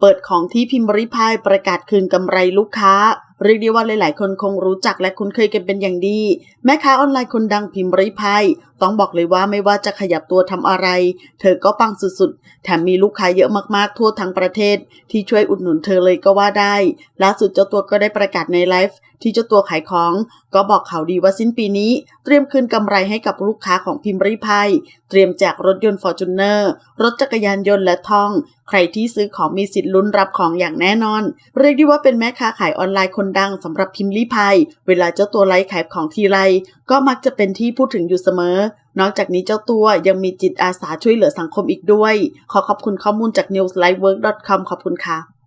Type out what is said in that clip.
เปิดของที่พิมพ์ริพายประกาศคืนกำไรลูกค้า เรียกได้ว่าหลาย ๆ คนคงรู้จักและคุ้นเคยกันเป็นอย่างดี แม่ค้าออนไลน์คนดังพิมพ์ริพายต้องบอกเลยว่าไม่ว่าจะขยับตัวทำอะไร เธอก็ปังสุด ๆ แถมมีลูกค้าเยอะมาก ๆ ทั่วทั้งประเทศ ที่ช่วยอุดหนุนเธอเลยก็ว่าได้ล่าสุดเจ้าตัวก็ได้ประกาศในไลฟ์ที่เจ้าตัวขายของ ก็บอกข่าวดีว่าสิ้นปีนี้ เตรียมคืนกำไรให้กับลูกค้าของพิมพ์ริพายเตรียมแจกรถยนต์ฟอร์จูเนอร์รถจักรยานยนต์และทอง ใครที่ซื้อของมีสิทธิ์ลุ้นรับของอย่างแน่นอน เรียกได้ว่าเป็นแม่ค้าขายออนไลน์คนดังสำหรับพิมพ์ริพายเวลาเจ้าตัวไลฟ์ขายของทีไร ก็มักจะเป็นที่พูดถึงอยู่เสมอ นอกจากนี้เจ้าตัวยังมีจิตอาสาช่วยเหลือสังคมอีกด้วย ขอขอบคุณข้อมูลจาก newslightwork.com ขอบคุณค่ะ